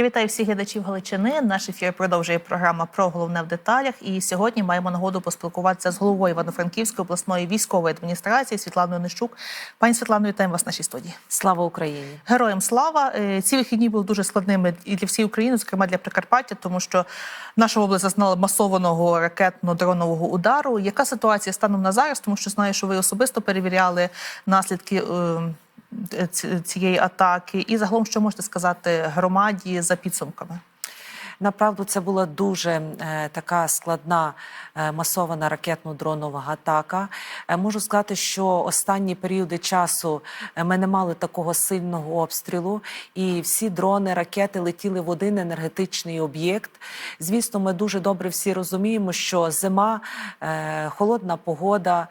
Я вітаю всіх глядачів Галичини. Наш ефір продовжує програма про головне в деталях. І сьогодні маємо нагоду поспілкуватися з головою Івано-Франківської обласної військової адміністрації Світланою Нищук. Пані Світлано, вітаємо вас в нашій студії. Слава Україні! Героям слава! Е, Ці вихідні були дуже складними і для всієї України, зокрема для Прикарпаття, тому що наша область зазнала масованого ракетно-дронового удару. Яка ситуація станом на зараз? Тому що знаю, що ви особисто перевіряли наслідки. Цієї атаки, і загалом, що можете сказати громаді за підсумками? Направду це була дуже е, така складна е, масована ракетно-дронова атака. Е, можу сказати, що останні періоди часу ми не мали такого сильного обстрілу, і всі дрони, ракети летіли в один енергетичний об'єкт. Звісно, ми дуже добре всі розуміємо, що зима, холодна погода,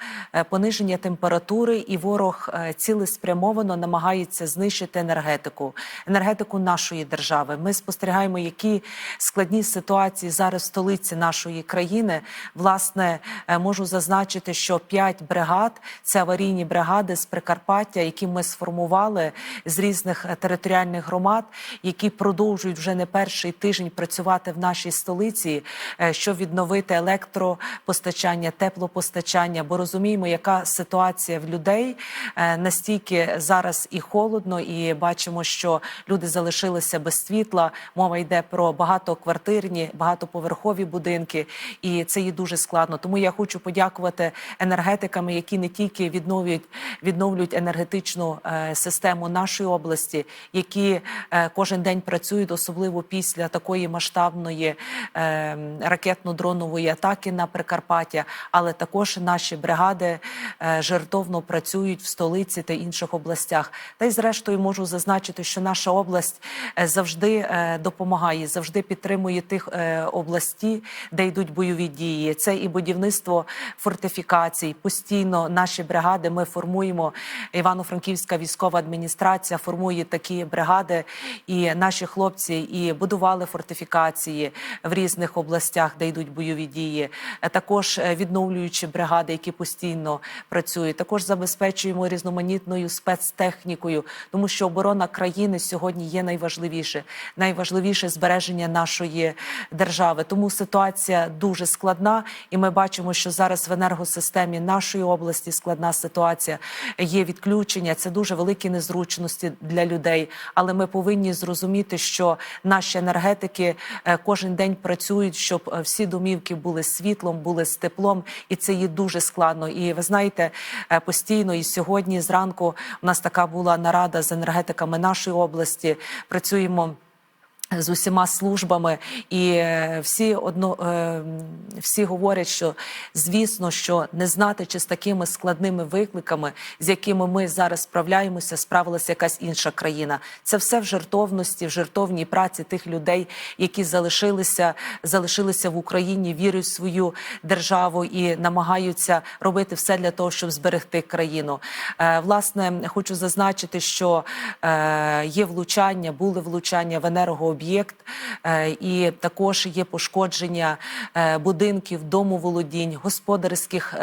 пониження температури, і ворог цілеспрямовано намагається знищити енергетику, енергетику нашої держави. Ми спостерігаємо, які складні ситуації зараз в столиці нашої країни. Власне, е, можу зазначити, що п'ять бригад це аварійні бригади з Прикарпаття, які ми сформували з різних е, територіальних громад, які продовжують вже не перший тиждень працювати в нашій столиці, е, щоб відновити електропостачання, теплопостачання. Бо розуміємо, яка ситуація в людей настільки зараз і холодно, і бачимо, що люди залишилися без світла. Мова йде про багатоквартирні, багатоповерхові будинки, і це є дуже складно. Тому я хочу подякувати енергетикам, які не тільки відновлюють відновлюють енергетичну е, систему нашої області, які е, кожен день працюють, особливо після такої масштабної е, ракетно-дронової атаки на Прикарпаття, але також наші бригади жертовно працюють в столиці та інших областях. Та й зрештою можу зазначити, що наша область завжди допомагає, завжди підтримує тих е, області, де йдуть бойові дії. Це і будівництво фортифікацій. Постійно наші бригади ми формуємо. Івано-Франківська військова адміністрація формує такі бригади, і наші хлопці і будували фортифікації в різних областях, де йдуть бойові дії. Також е, відновлюючі бригади, які постійно працюють. Також забезпечуємо різноманітною спецтехнікою, тому що оборона країни сьогодні є найважливіше, найважливіше збереження нашої держави. Тому ситуація дуже складна, і ми бачимо, що зараз в енергосистемі нашої області складна ситуація. Є відключення. Це дуже великі незручності для людей. Але ми повинні зрозуміти, що наші енергетики е, кожен день працюють, щоб е, всі домівки були світлом, були з теплом, і це є дуже складно. І ви знаєте, е, постійно і сьогодні зранку у нас така була нарада з енергетиками нашої області. Працюємо. З усіма службами, і е, всі одно е, всі говорять, що звісно, що не знати, чи з такими складними викликами, з якими ми зараз справляємося, справилася якась інша країна. Це все в жертовності, в жертовній праці тих людей, які залишилися, залишилися в Україні, вірять в свою державу і намагаються робити все для того, щоб зберегти країну. Е, Власне, хочу зазначити, що є влучання, були влучання в енергооб'єкт, е, і також є пошкодження е, будинків, домоволодінь, господарських.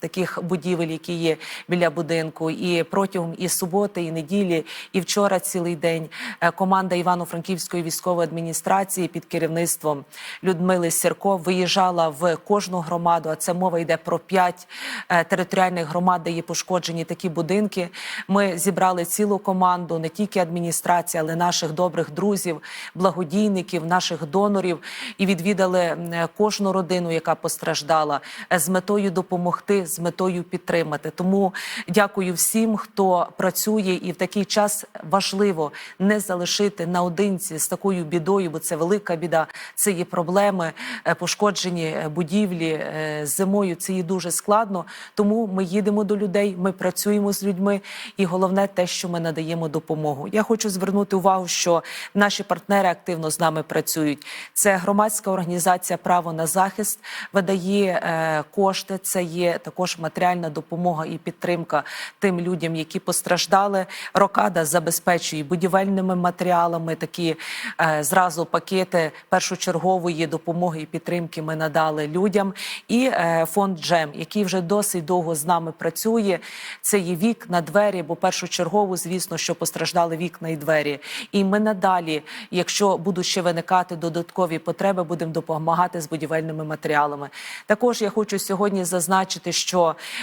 Таких будівель, які є біля будинку, і протягом і суботи, і неділі, і вчора цілий день е, команда Івано-Франківської військової адміністрації під керівництвом Людмили Сірко виїжджала в кожну громаду. А це мова йде про п'ять е, територіальних громад, де є пошкоджені такі будинки. Ми зібрали цілу команду, не тільки адміністрації, але наших добрих друзів, благодійників, наших донорів, і відвідали е, кожну родину, яка постраждала, з метою допомогти, з метою підтримати. Тому дякую всім, хто працює, і в такий час важливо не залишити наодинці з такою бідою, бо це велика біда. Це є проблеми, е, пошкоджені е, будівлі е, зимою. Це є дуже складно. Тому ми їдемо до людей, ми працюємо з людьми, і головне те, що ми надаємо допомогу. Я хочу звернути увагу, що наші партнери активно з нами працюють. Це громадська організація Право на захист видає кошти. Це є також. Також матеріальна допомога і підтримка тим людям, які постраждали. Рокада забезпечує будівельними матеріалами. Такі е, зразу пакети першочергової допомоги і підтримки ми надали людям. І е, фонд Джем, який вже досить довго з нами працює. Це є вікна, двері, бо першочергово, звісно, що постраждали вікна і двері. І ми надалі, якщо будуть ще виникати додаткові потреби, будемо допомагати з будівельними матеріалами. Також я хочу сьогодні зазначити, що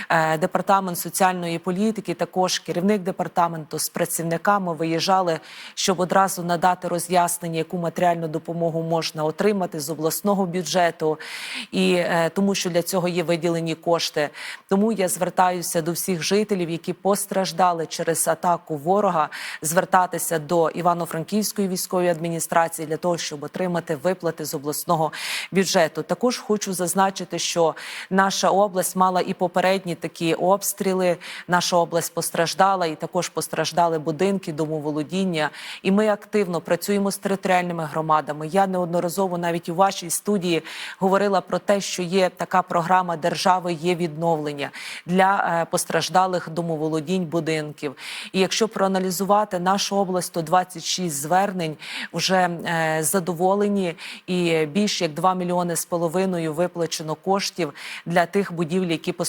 е, департамент соціальної політики, також керівник департаменту з працівниками виїжджали, щоб одразу надати роз'яснення, яку матеріальну допомогу можна отримати з обласного бюджету, і е, тому, що для цього є виділені кошти. Тому я звертаюся до всіх жителів, які постраждали через атаку ворога, звертатися до Івано-Франківської військової адміністрації для того, щоб отримати виплати з обласного бюджету. Також хочу зазначити, що наша область мала і попередні такі обстріли. Наша область постраждала, і також постраждали будинки, домоволодіння. І ми активно працюємо з територіальними громадами. Я неодноразово навіть у вашій студії говорила про те, що є така програма держави є відновлення для е, постраждалих домоволодінь будинків. І якщо проаналізувати нашу область, то 26 звернень вже е, задоволені, і більш як 2 мільйони з половиною виплачено коштів для тих будівель, які постраждали.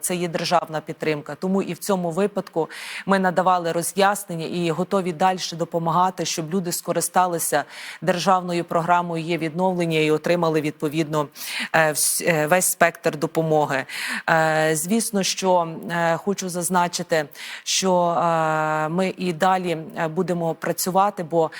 Це є державна підтримка. Тому і в цьому випадку ми надавали роз'яснення і готові далі допомагати, щоб люди скористалися державною програмою є відновлення і отримали відповідно е, е, весь спектр допомоги. Е, Звісно, що хочу зазначити, що ми і далі будемо працювати, бо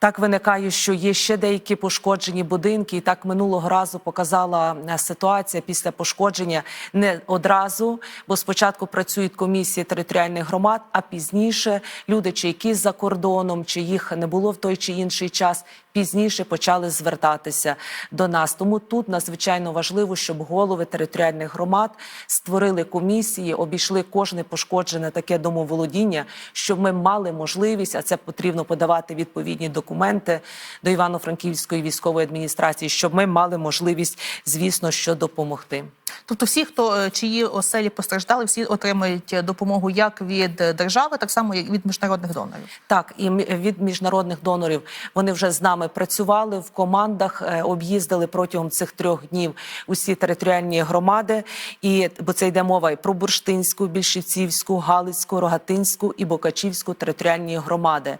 так виникає, що є ще деякі пошкоджені будинки, і так минулого разу показала е, ситуація після пошкодження не одразу, бо спочатку працюють комісії територіальних громад, а пізніше люди, чи які за кордоном, чи їх не було в той чи інший час, пізніше почали звертатися до нас. Тому тут надзвичайно важливо, щоб голови територіальних громад створили комісії, обійшли кожне пошкоджене таке домоволодіння, щоб ми мали можливість, а це потрібно подавати відповідні документи до Івано-Франківської військової адміністрації, щоб ми мали можливість, звісно, що допомогти. Тобто, всі, хто е, чиї оселі постраждали, всі отримають е, допомогу як від е, держави, так само як від міжнародних донорів. Так, і від міжнародних донорів вони вже з нами працювали в командах, об'їздили протягом цих трьох днів усі територіальні громади. І бо це йде мова і про Бурштинську, Більшівцівську, Галицьку, Рогатинську і Бокачівську територіальні громади.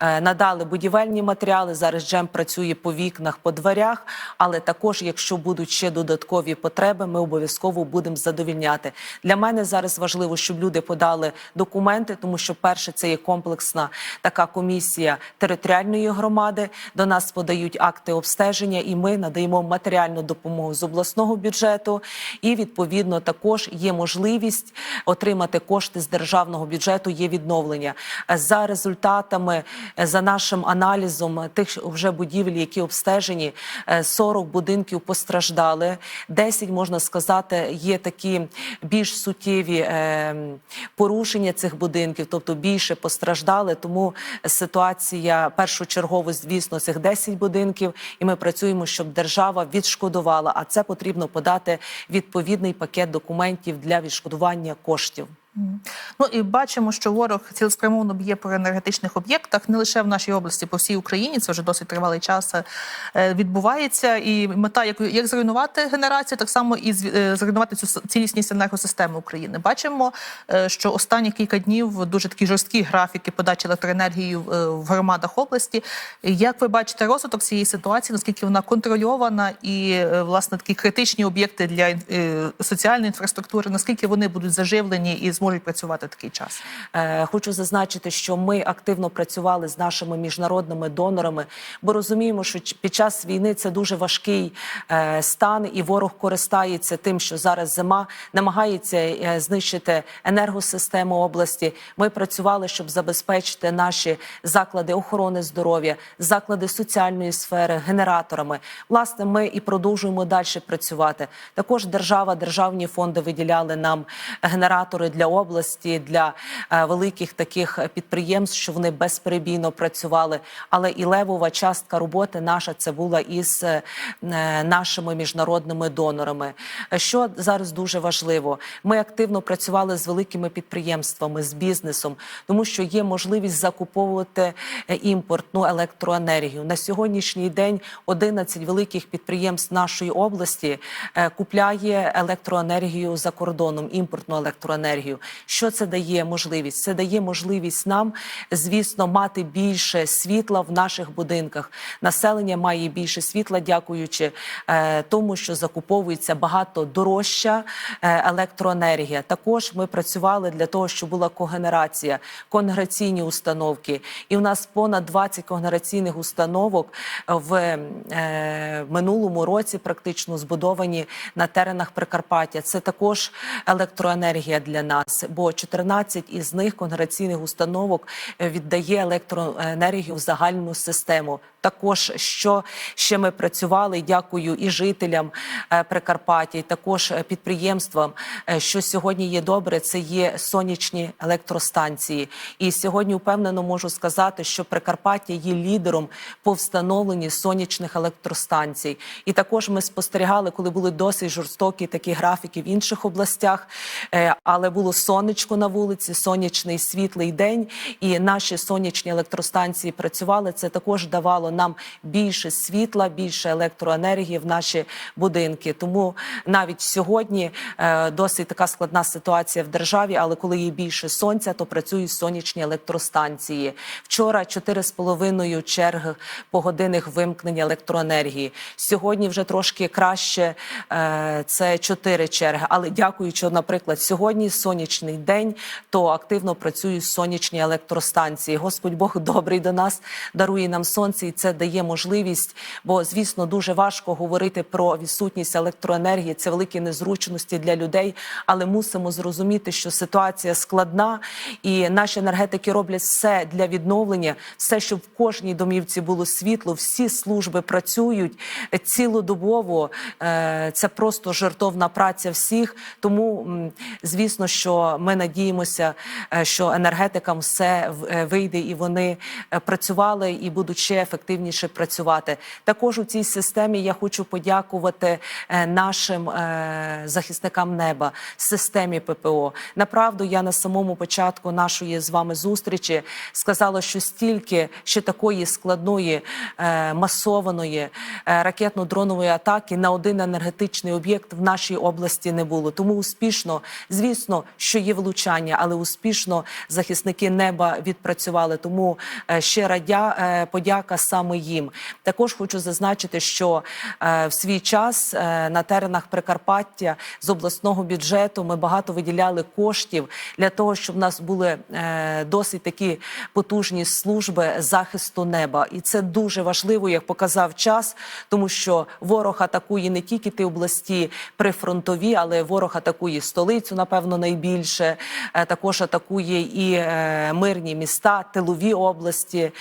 Надали будівельні матеріали. Зараз джем працює по вікнах, по дверях. Але також, якщо будуть ще додаткові потреби, ми обов'язково будемо задовільняти. Для мене зараз важливо, щоб люди подали документи, тому що перше це є комплексна така комісія територіальної громади. До нас подають акти обстеження, і ми надаємо матеріальну допомогу з обласного бюджету. І відповідно також є можливість отримати кошти з державного бюджету. Є відновлення за результатами, за нашим аналізом тих вже будівель, які обстежені, е, 40 будинків постраждали. 10, можна сказати, є такі більш суттєві е, порушення цих будинків, тобто більше постраждали. Тому ситуація першочергово, звісно, цих 10 будинків, і ми працюємо, щоб держава відшкодувала. А це потрібно подати відповідний пакет документів для відшкодування коштів. Ну і бачимо, що ворог цілеспрямовано б'є по енергетичних об'єктах не лише в нашій області, по всій Україні. Це вже досить тривалий час е, відбувається. І мета як, як зруйнувати генерацію, так само і е, зруйнувати цю цілісність енергосистеми України. Бачимо, е, що останні кілька днів дуже такі жорсткі графіки подачі електроенергії в- громадах області. Як ви бачите розвиток цієї ситуації? Наскільки вона контрольована, і власне такі критичні об'єкти для соціальної інфраструктури, наскільки вони будуть заживлені і зможуть працювати такий час? Е, Хочу зазначити, що ми активно працювали з нашими міжнародними донорами, бо розуміємо, що під час війни це дуже важкий е, стан, і ворог користається тим, що зараз зима намагається е, знищити енергосистему області. Ми працювали, щоб забезпечити наші заклади охорони здоров'я, заклади соціальної сфери генераторами. Власне, ми і продовжуємо далі працювати. Також держава, державні фонди виділяли нам генератори для області, для е, великих таких підприємств, що вони безперебійно працювали. Але і левова частка роботи наша це була із е, е, нашими міжнародними донорами. Що зараз дуже важливо, ми активно працювали з великими підприємствами, з бізнесом, тому що є можливість закуповувати імпортну електроенергію. На сьогоднішній день 11 великих підприємств нашої області купляє електроенергію за кордоном, імпортну електроенергію. Що це дає можливість? Це дає можливість нам, звісно, мати більше світла в наших будинках. Населення має більше світла, дякуючи е, тому, що закуповується багато дорожча е, електроенергія. Також ми працювали для того, щоб була когенерація, конгрегаційні установки. І у нас понад 20 конгрегаційних установок в е, минулому році практично збудовані на теренах Прикарпаття. Це також електроенергія для нас, бо 14 із них конгреційних установок е, віддає електроенергію в загальну систему. Також що ще ми працювали, дякую і жителям е, Прикарпаття, і також е, підприємствам. е, Що сьогодні є добре, це є сонячні електростанції. І сьогодні впевнено можу сказати, що Прикарпаття є лідером по встановленні сонячних електростанцій. І також ми спостерігали, коли були досить жорстокі такі графіки в інших областях, але було сонечко на вулиці, сонячний світлий день, і наші сонячні електростанції працювали. Це також давало нам більше світла, більше електроенергії в наші будинки. Тому навіть сьогодні е, досить така складна ситуація в державі, але коли є більше сонця, то працюють сонячні електростанції. Вчора 4,5 черг погодинних вимкнення електроенергії. Сьогодні вже трошки краще е, це 4 черги. Але дякуючи, наприклад, сьогодні сонячний день, то активно працюють сонячні електростанції. Господь Бог добрий до нас, дарує нам сонце, і це дає можливість. Бо, звісно, дуже важко говорити про відсутність електроенергії. Це великі незручності для людей. Але мусимо зрозуміти, що ситуація складна, і наші енергетики роблять все для відновлення, все, щоб в кожній домівці було світло. Всі служби працюють цілодобово. Е, Це просто жертовна праця всіх. Тому, звісно, що ми надіємося, е, що енергетикам все е, вийде, і вони працювали і будуть ще ефективніше працювати. Також у цій системі я хочу подякувати е, нашим е, захисникам неба, системі ППО. Направду, я на самому початку нашої з вами зустрічі сказала, що стільки ще такої складної е, масованої ракетно-дронової атаки на один енергетичний об'єкт в нашій області не було. Тому успішно, звісно, що є влучання, але успішно захисники неба відпрацювали. Тому ще радя подяка саме їм. Також хочу зазначити, що е, в свій час е, на теренах Прикарпаття з обласного бюджету ми багато виділяли коштів для того, щоб в нас були е, досить такі потужні служби захисту неба, і це дуже важливо, як показав час, тому що ворог атакує не тільки ті області прифронтові, але ворог атакує столицю, напевно, найбільше. Також атакує і мирні міста, тилові області,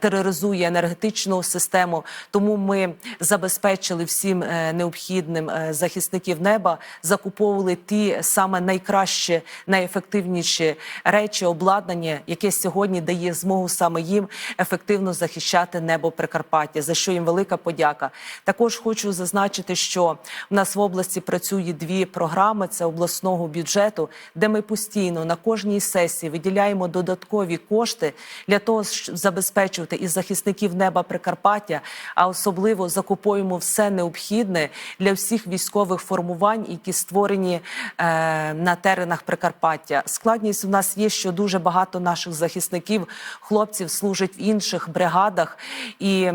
тероризує енергетичну систему. Тому ми забезпечили всім е, необхідним е, захисників неба, закуповували ті саме найкраще, найефективніші речі, обладнання, яке сьогодні дає змогу саме їм ефективно захищати небо Прикарпаття, за що їм велика подяка. Також хочу зазначити, що в нас в області працює дві програми: це обласного бюджету, де ми постійно на кожній сесії виділяємо додаткові кошти для того, щоб забезпечувати і захисників неба Прикарпаття, а особливо закуповуємо все необхідне для всіх військових формувань, які створені е, на теренах Прикарпаття. Складність у нас є, що дуже багато наших захисників, хлопців служать в інших бригадах, і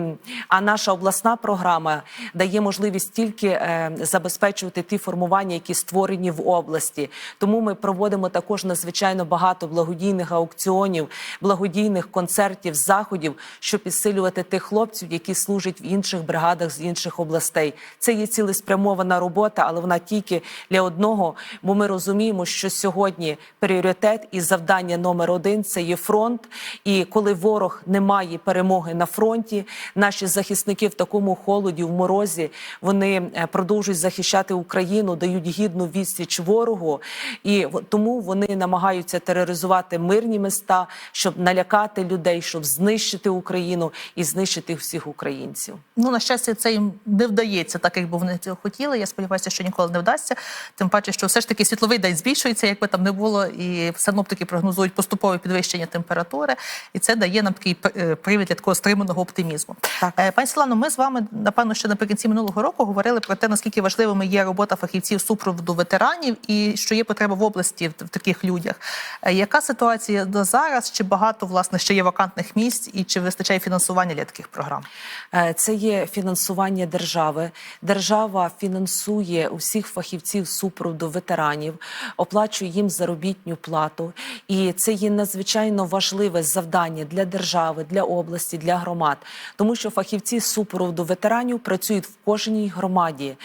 а наша обласна програма дає можливість тільки е, забезпечувати ті формування, які створені в області. Тому ми проводимо також надзвичайно багато благодійних аукціонів, благодійних концертів, заходів, щоб підсилювати. Відвідувати тих хлопців, які служать в інших бригадах з інших областей. Це є цілеспрямована робота, але вона тільки для одного. Бо ми розуміємо, що сьогодні пріоритет і завдання номер один це є фронт. І коли ворог не має перемоги на фронті, наші захисники в такому холоді, в морозі, вони е, продовжують захищати Україну, дають гідну відсіч ворогу, і тому вони намагаються тероризувати мирні міста, щоб налякати людей, щоб знищити Україну і знищити всіх українців. Ну, на щастя, це їм не вдається, так як би вони цього хотіли. Я сподіваюся, що ніколи не вдасться. Тим паче, що все ж таки світловий день збільшується, як би там не було, і синоптики прогнозують поступове підвищення температури, і це дає нам такий е, привід для такого стриманого оптимізму. Так. Е, Пані Світлано, ми з вами напевно ще наприкінці минулого року говорили про те, наскільки важливими є робота фахівців супроводу ветеранів, і що є потреба в області в, таких людях. Е, Яка ситуація на зараз? Чи багато власне ще є вакантних місць, і чи вистачає фінансування для таких програм? Е, Це є фінансування держави. Держава фінансує усіх фахівців супроводу ветеранів, оплачує їм заробітню плату. І це є надзвичайно важливе завдання для держави, для області, для громад, тому що фахівці супроводу ветеранів працюють в кожній громаді.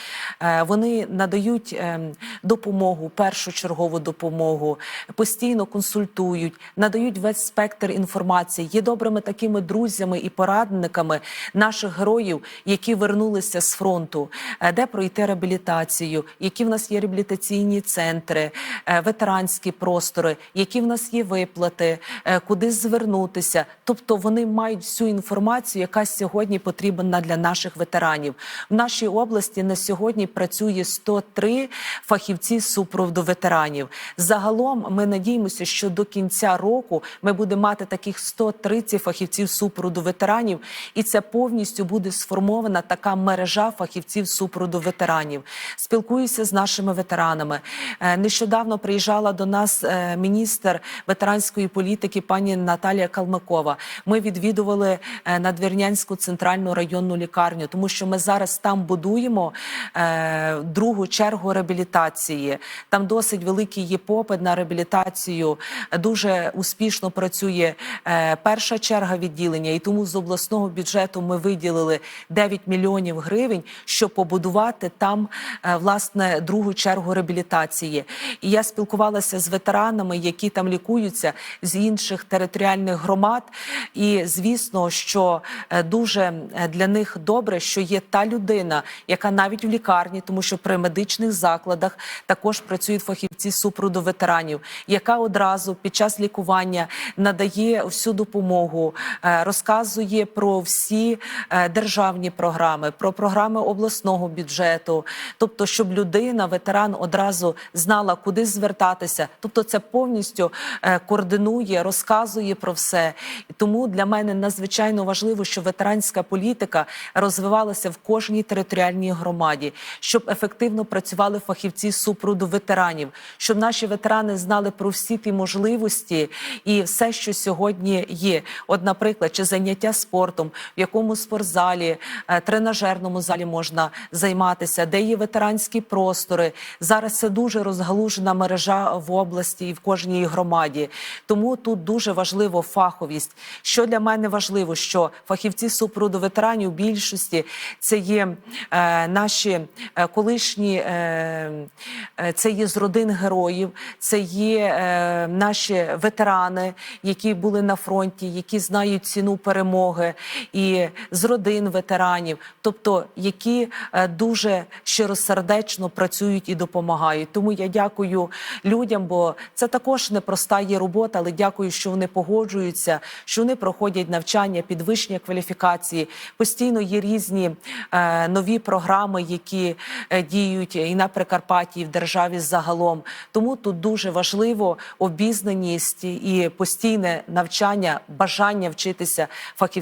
Е, Вони надають ем, допомогу, першочергову допомогу, постійно консультують, надають весь спектр інформації, є добрими такими друзями і порадниками наших героїв, які вернулися з фронту, е, де пройти реабілітацію, які в нас є реабілітаційні центри, е, ветеранські простори, які в нас є виплати, е, куди звернутися. Тобто вони мають всю інформацію, яка сьогодні потрібна для наших ветеранів. В нашій області на сьогодні працює 103 фахівці супроводу ветеранів. Загалом ми надіємося, що до кінця року ми будемо мати таких 130 фахівців супроводу ветеранів, і це повністю буде сформована така мережа фахівців супроводу ветеранів. Спілкуюся з нашими ветеранами. Е, Нещодавно приїжджала до нас е, міністр ветеранської політики пані Наталія Калмикова. Ми відвідували е, Надвірнянську центральну районну лікарню, тому що ми зараз там будуємо другу чергу реабілітації. Там досить великий є попит на реабілітацію. Дуже успішно працює перша черга відділення, і тому з обласного бюджету ми виділили 9 мільйонів гривень, щоб побудувати там е, власне другу чергу реабілітації. І я спілкувалася з ветеранами, які там лікуються з інших територіальних громад. І звісно, що е, дуже е, для них добре, що є та людина, яка навіть в лікарні, тому що при медичних закладах також працюють фахівці супроводу ветеранів, яка одразу під час лікування надає всю допомогу, е, розказує про всі е, державні програми, про програми обласного бюджету, тобто, щоб людина, ветеран, одразу знала, куди звертатися. Тобто, це повністю е, координує, розказує про все. Тому для мене надзвичайно важливо, що ветеранська політика розвивалася в кожній територіальній громаді, щоб ефективно працювали фахівці супроводу ветеранів, щоб наші ветерани знали про всі ті можливості і все, що сьогодні є. От, наприклад, чи заняття спортом, в якому спортзалі, е, тренажерному залі можна займатися, де є ветеранські простори. Зараз це дуже розгалужена мережа в області і в кожній громаді. Тому тут дуже важливо фаховість. Що для мене важливо, що фахівці супроводу ветеранів в більшості це є е, наші е, колишні, е, е, це є з родин героїв, це є е, наші ветерани, які були на фронті, які знають ціну перемоги, і з родин ветеранів, тобто які е, дуже щиросердечно працюють і допомагають. Тому я дякую людям, бо це також непроста є робота, але дякую, що вони погоджуються, що вони проходять навчання, підвищення кваліфікації. Постійно є різні е, нові програми, які е, діють і на Прикарпатті, і в державі загалом. Тому тут дуже важливо обізнаність і постійне навчання, бажання вчитися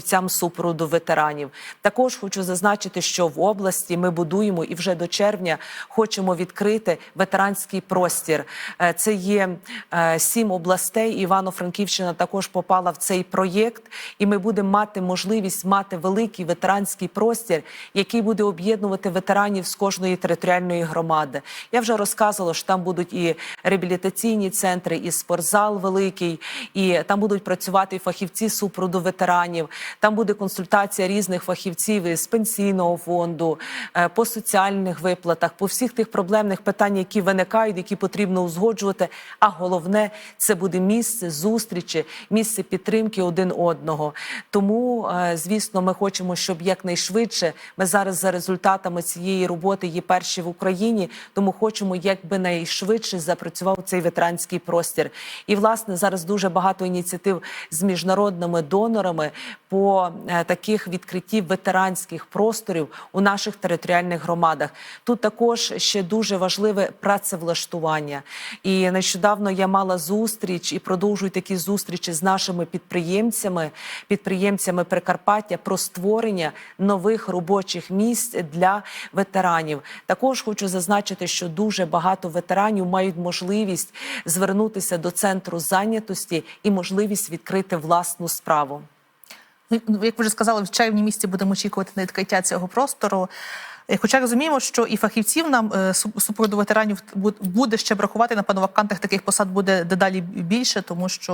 фахівцям супроводу ветеранів. Також хочу зазначити, що в області ми будуємо і вже до червня хочемо відкрити ветеранський простір. Е, Це є е, сім областей. Івано-Франківщина також попала в цей проєкт, і ми будемо мати можливість мати великий ветеранський простір, який буде об'єднувати ветеранів з кожної територіальної громади. Я вже розказувала, що там будуть і реабілітаційні центри, і спортзал великий, і там будуть працювати і фахівці супроводу ветеранів. Там буде консультація різних фахівців із пенсійного фонду, е, по соціальних виплатах, по всіх тих проблемних питань, які виникають, які потрібно узгоджувати. А головне це буде місце зустрічі, місце підтримки один одного. Тому, е, звісно, ми хочемо, щоб якнайшвидше ми зараз за результатами цієї роботи є перші в Україні. Тому хочемо, якби найшвидше запрацював цей ветеранський простір. І власне зараз дуже багато ініціатив з міжнародними донорами по е, таких відкриттів ветеранських просторів у наших територіальних громадах. Тут також ще дуже важливе працевлаштування. І нещодавно я мала зустріч і продовжую такі зустрічі з нашими підприємцями, підприємцями Прикарпаття про створення нових робочих місць для ветеранів. Також хочу зазначити, що дуже багато ветеранів мають можливість звернутися до центру зайнятості і можливість відкрити власну справу. Ну, Як ви вже сказали, в червні місці будемо очікувати на відкриття цього простору. Е, Хоча розуміємо, що і фахівців нам е, су- супроводу ветеранів бу- буде ще бракувати. Напевно, вакантних таких посад буде дедалі більше, тому що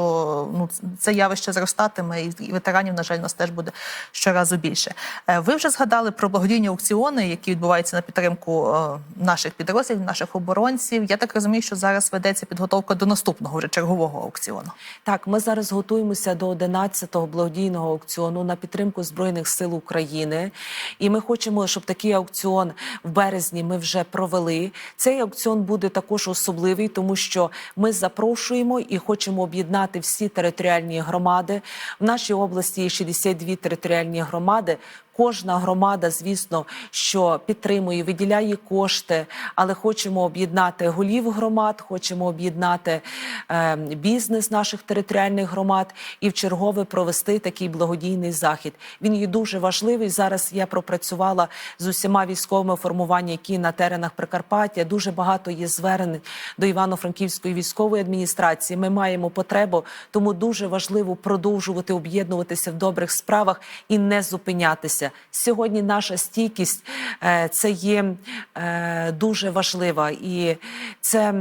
ну це явище зростатиме, і ветеранів, на жаль, нас теж буде щоразу більше. Е, Ви вже згадали про благодійні аукціони, які відбуваються на підтримку наших підрозділів, наших оборонців. Я так розумію, що зараз ведеться підготовка до наступного вже чергового аукціону. Так, ми зараз готуємося до 11-го благодійного аукціону на підтримку збройних сил України, і ми хочемо, щоб такий аукціон в березні ми вже провели. Цей аукціон буде також особливий, тому що ми запрошуємо і хочемо об'єднати всі територіальні громади. В нашій області є 62 територіальні громади. Кожна громада, звісно, що підтримує, виділяє кошти, але хочемо об'єднати голів громад, хочемо об'єднати е, бізнес наших територіальних громад і в чергове провести такий благодійний захід. Він є дуже важливий. Зараз я пропрацювала з усіма військовими формуваннями, які на теренах Прикарпаття. Дуже багато є звернень до Івано-Франківської військової адміністрації. Ми маємо потребу, тому дуже важливо продовжувати об'єднуватися в добрих справах і не зупинятися. Сьогодні наша стійкість е, це є е, дуже важлива, і це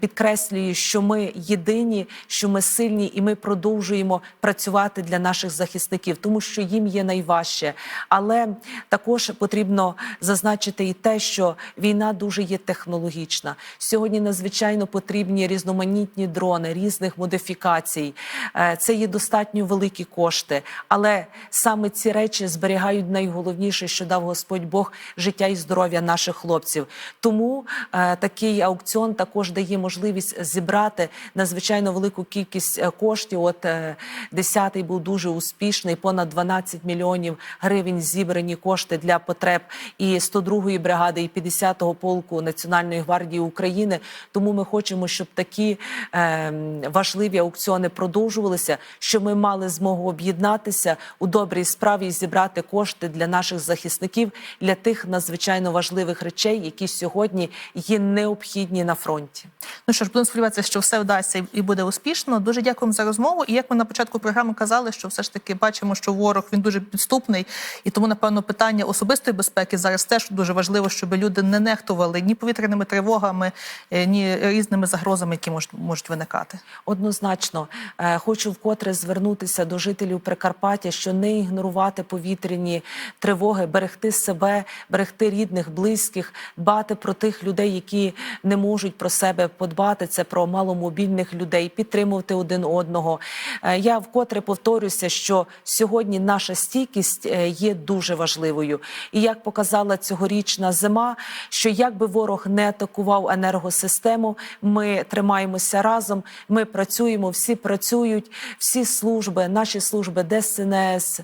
підкреслює, що ми єдині, що ми сильні, і ми продовжуємо працювати для наших захисників, тому що їм є найважче. Але також потрібно зазначити і те, що війна дуже є технологічна. Сьогодні надзвичайно потрібні різноманітні дрони різних модифікацій. Е, Це є достатньо великі кошти, але саме ці речі зберігають найголовніше, що дав Господь Бог життя і здоров'я наших хлопців. Тому е, такий аукціон також дає можливість зібрати надзвичайно велику кількість е, коштів. От е, 10-й був дуже успішний, понад 12 мільйонів гривень зібрані кошти для потреб і 102-ї бригади, і 50-го полку Національної гвардії України. Тому ми хочемо, щоб такі е, важливі аукціони продовжувалися, щоб ми мали змогу об'єднатися у добрій справі і зібрати кошти для наших захисників, для тих надзвичайно важливих речей, які сьогодні є необхідні на фронті. Ну що ж, будемо сподіватися, що все вдасться і буде успішно. Дуже дякуємо за розмову. І як ми на початку програми казали, що все ж таки бачимо, що ворог він дуже підступний, і тому, напевно, питання особистої безпеки зараз теж дуже важливо, щоб люди не нехтували ні повітряними тривогами, е, ні різними загрозами, які можуть можуть виникати. Однозначно Е, хочу вкотре звернутися до жителів Прикарпаття, що не ігнорувати повітряні тривоги, берегти себе, берегти рідних, близьких, дбати про тих людей, які не можуть про себе подбати. Це про маломобільних людей, підтримувати один одного. Е, Я вкотре повторюся, що сьогодні наша стійкість е, є дуже важливою. І як показала цьогорічна зима, що як би ворог не атакував енергосистему, ми тримаємося разом. Ми працюємо, всі працюють, всі служби, наші служби ДСНС,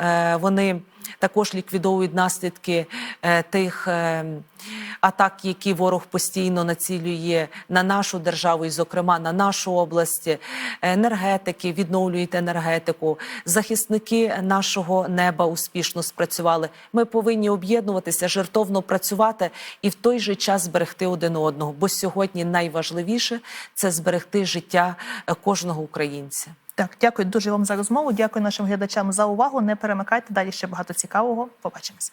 е, вони також ліквідовують наслідки е, тих е, атак, які ворог постійно націлює на нашу державу, і, зокрема, на нашу область. Енергетики відновлюють енергетику. Захисники нашого неба успішно спрацювали. Ми повинні об'єднуватися, жертовно працювати і в той же час зберегти один одного. Бо сьогодні найважливіше це зберегти життя е, кожного українця. Так, дякую дуже вам за розмову. Дякую нашим глядачам за увагу. Не перемикайте далі ще багато цікавого. Побачимося.